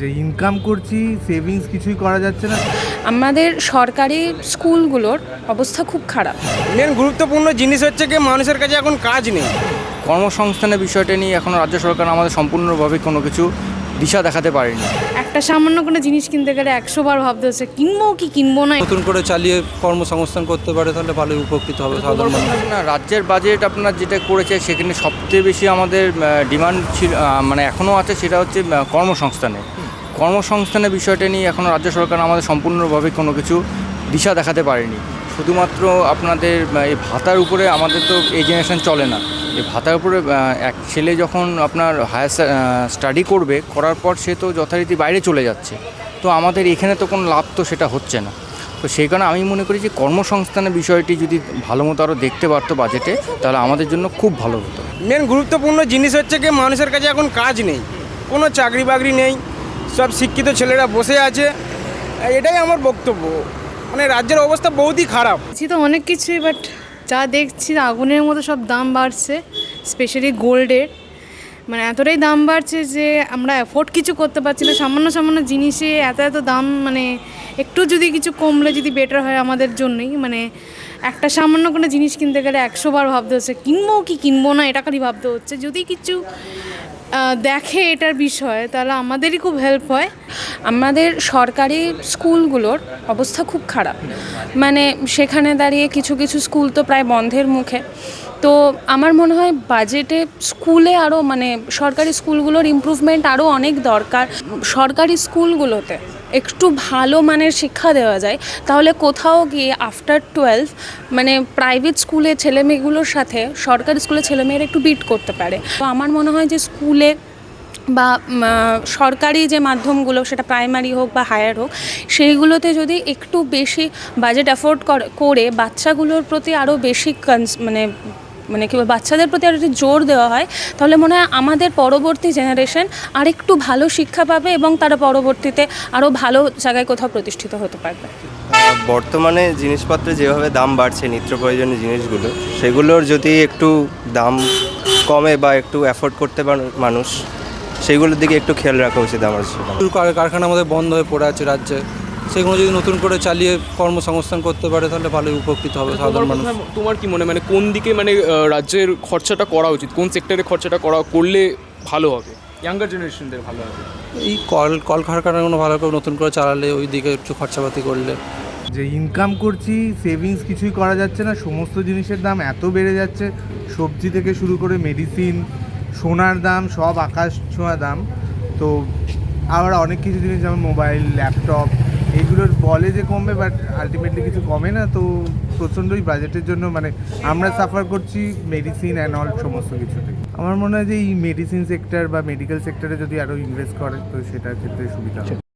যে ইনকাম করছি সেভিংস কিছুই করা যাচ্ছে না। আমাদের সরকারি স্কুলগুলোর অবস্থা খুব খারাপ। মেন গুরুত্বপূর্ণ জিনিস হচ্ছে কি মানুষের কাছে এখন কাজ নেই। কর্মসংস্থানের বিষয়টা নিয়ে এখনও রাজ্য সরকার আমাদের সম্পূর্ণভাবে কোনো কিছু দিশা দেখাতে পারেনি। একটা সামান্য কোনো জিনিস কিনতে গেলে একশো বার ভাবতে হচ্ছে কিনবো কি কিনবো না? নতুন করে চালিয়ে কর্মসংস্থান করতে পারে তাহলে ভালোই উপকৃত হবে সাধারণ না রাজ্যের বাজেট আপনার যেটা করেছে সেখানে সবচেয়ে বেশি আমাদের ডিমান্ড ছিল মানে এখনও আছে সেটা হচ্ছে কর্মসংস্থানে। কর্মসংস্থানের বিষয়টা নিয়ে এখনও রাজ্য সরকার আমাদের সম্পূর্ণভাবে কোনো কিছু দিশা দেখাতে পারেনি। শুধুমাত্র আপনাদের এই ভাতার উপরে আমাদের তো এই জেনারেশন চলে না। এই ভাতার উপরে এক ছেলে যখন আপনার হায়ার স্টাডি করবে, করার পর সে তো যথারীতি বাইরে চলে যাচ্ছে। তো আমাদের এখানে তো কোনো লাভ তো সেটা হচ্ছে না। তো সেই কারণে আমি মনে করি যে কর্মসংস্থানের বিষয়টি যদি ভালো মতো আরও দেখতে পারতো বাজেটে তাহলে আমাদের জন্য খুব ভালো হতো। মেন গুরুত্বপূর্ণ জিনিস হচ্ছে কি, মানুষের কাছে এখন কাজ নেই। কোনো চাকরি বাকরি নেই। সব শিক্ষিত ছেলেরা বসে আছে। এটাই আমার বক্তব্য। মানে রাজ্যের অবস্থা বহুতই খারাপ। তো অনেক কিছুই বাট যা দেখছি আগুনের মতো সব দাম বাড়ছে স্পেশালি গোল্ডের। মানে এতটাই দাম বাড়ছে যে আমরা অ্যাফোর্ড কিছু করতে পারছি না। সামান্য সামান্য জিনিসে এত এত দাম মানে একটু যদি কিছু কমলে যদি বেটার হয় আমাদের জন্যই। মানে একটা সামান্য কোনো জিনিস কিনতে গেলে একশো বার ভাবতে হচ্ছে, কিনবো কি কিনবো না, এটা খালি ভাবতে হচ্ছে। যদি কিছু দেখে এটার বিষয়ে, তাহলে আমাদেরই খুব হেল্প হয়। আমাদের সরকারি স্কুলগুলোর অবস্থা খুব খারাপ। মানে সেখানে দাঁড়িয়ে কিছু কিছু স্কুল তো প্রায় বন্ধের মুখে। তো আমার মনে হয় বাজেটে স্কুলে আরও মানে সরকারি স্কুলগুলোর ইম্প্রুভমেন্ট আরও অনেক দরকার। সরকারি স্কুলগুলোতে একটু ভালো মানের শিক্ষা দেওয়া যায়, তাহলে কোথাও গিয়ে আফটার টুয়েলভ মানে প্রাইভেট স্কুলে ছেলেমেয়েগুলোর সাথে, সরকারি স্কুলে ছেলেমেয়েরা একটু বিট করতে পারে। তো আমার মনে হয় যে স্কুলে বা সরকারি যে মাধ্যমগুলো, সেটা প্রাইমারি হোক বা হায়ার হোক, সেইগুলোতে যদি একটু বেশি বাজেট অ্যাফোর্ড করে বাচ্চাগুলোর প্রতি আরও বেশি মানে মানে কি বাচ্চাদের প্রতি আর যদি জোর দেওয়া হয় তাহলে মনে হয় আমাদের পরবর্তী জেনারেশন আরেকটু ভালো শিক্ষা পাবে এবং তারা পরবর্তীতে আরও ভালো জায়গায় কোথাও প্রতিষ্ঠিত হতে পারবে। বর্তমানে জিনিসপত্রের যেভাবে দাম বাড়ছে নিত্য প্রয়োজনীয় জিনিসগুলো সেগুলোর যদি একটু দাম কমে বা একটু অ্যাফোর্ড করতে পারে মানুষ সেগুলোর দিকে একটু খেয়াল রাখা উচিত আমার কারখানা আমাদের বন্ধ হয়ে পড়ে আছে রাজ্যে। সেগুলো যদি নতুন করে চালিয়ে কর্মসংস্থান করতে পারে তাহলে ভালোই উপকৃত হবে সাধারণ মানুষ। তোমার তোমার কি মনে মানে কোন দিকে মানে রাজ্যের খরচাটা করা উচিত? কোন সেক্টরে খরচাটা করা করলে ভালো হবে? ইয়াঙ্গার জেনারেশনদের ভালো হবে। এই কল কলকারখানাগুলো ভালো করে নতুন করে চালালে ওই দিকে একটু খরচাপাতি করলে। যে ইনকাম করছি সেভিংস কিছুই করা যাচ্ছে না সমস্ত জিনিসের দাম এত বেড়ে যাচ্ছে সবজি থেকে শুরু করে মেডিসিন সোনার দাম সব আকাশ ছোঁয়া দাম। তো আবার অনেক কিছু জিনিস যেমন মোবাইল ল্যাপটপ এগুলোর বলে যে কমবে বাট আলটিমেটলি কিছু কমে না। তো প্রচণ্ডই বাজেটের জন্য মানে আমরা সাফার করছি মেডিসিন অ্যান্ড অল সমস্ত কিছু থেকে আমার মনে হয় যে এই মেডিসিন সেক্টর বা মেডিকেল সেক্টরে যদি আরও ইনভেস্ট করে, তো সেটার ক্ষেত্রে সুবিধা হবে।